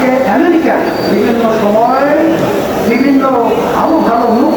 আজকে আমেরিকা বিভিন্ন সময় বিভিন্ন আরও ভালো মুখ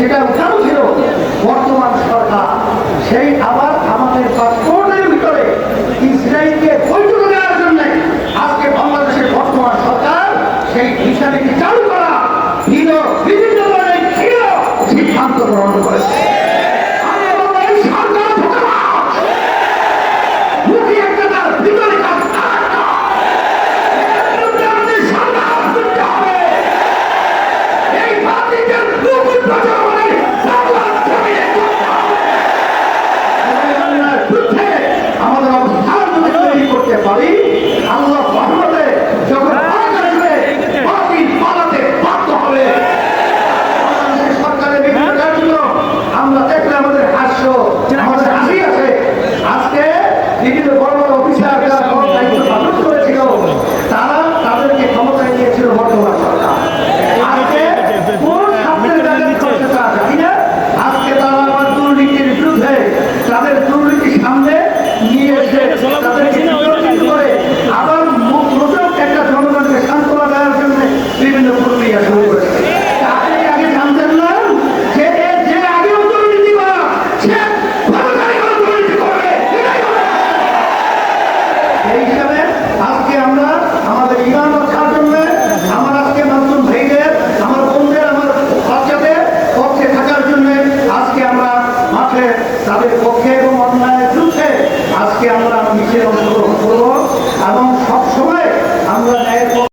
সেটা উঠানো ছিল। বর্তমান সরকার সেই আবার আমাদের পাসপোর্টের ভিতরে ইসরায়েলকে বৈঠক দেওয়ার জন্য আজকে বাংলাদেশের বর্তমান সরকার সেই হিসাবে চালু করা বিভিন্ন ধরনের সিদ্ধান্ত গ্রহণ করেছে।